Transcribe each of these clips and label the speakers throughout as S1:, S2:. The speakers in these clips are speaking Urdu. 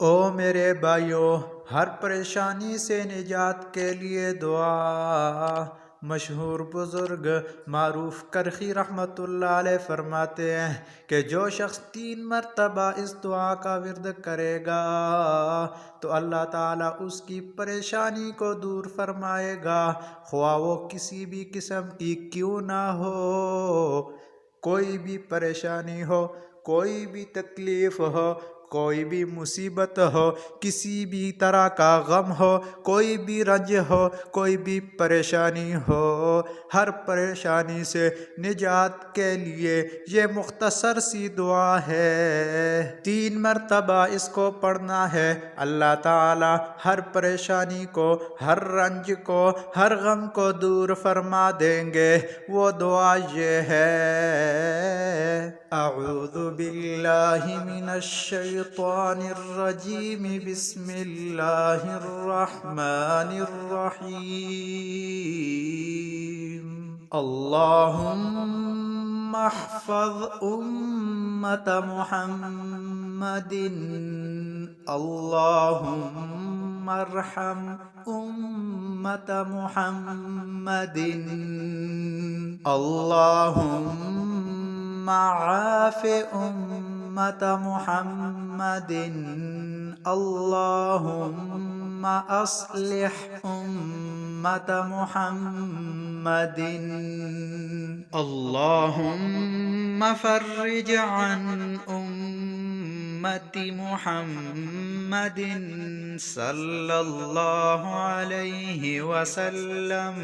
S1: او میرے بھائیو، ہر پریشانی سے نجات کے لیے دعا۔ مشہور بزرگ معروف کرخی رحمت اللہ علیہ فرماتے ہیں کہ جو شخص تین مرتبہ اس دعا کا ورد کرے گا، تو اللہ تعالیٰ اس کی پریشانی کو دور فرمائے گا۔ خواہ وہ کسی بھی قسم کی کیوں نہ ہو، کوئی بھی پریشانی ہو، کوئی بھی تکلیف ہو کوئی بھی مصیبت ہو کسی بھی طرح کا غم ہو کوئی بھی رنج ہو کوئی بھی پریشانی ہو ہر پریشانی سے نجات کے لیے یہ مختصر سی دعا ہے تین مرتبہ اس کو پڑھنا ہے اللہ تعالی ہر پریشانی کو ہر رنج کو ہر غم کو دور فرما دیں گے وہ دعا یہ ہے أعوذ بالله من الشيطان الرجيم. بسم الله الرحمن الرحيم. اللهم احفظ أمة محمد. اللهم ارحم أمة محمد. اللهم معاف أمة محمد. اللهم أصلح أمة محمد. اللهم فرج عن أمة محمد. صلى الله عليه وسلم.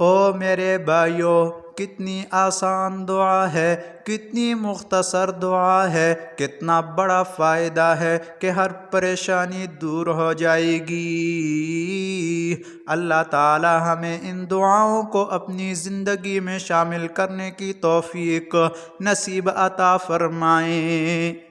S1: أو میرے بھائیو کتنی آسان دعا ہے، کتنی مختصر دعا ہے، کتنا بڑا فائدہ ہے کہ ہر پریشانی دور ہو جائے گی۔ اللہ تعالی ہمیں ان دعاؤں کو اپنی زندگی میں شامل کرنے کی توفیق نصیب عطا فرمائیں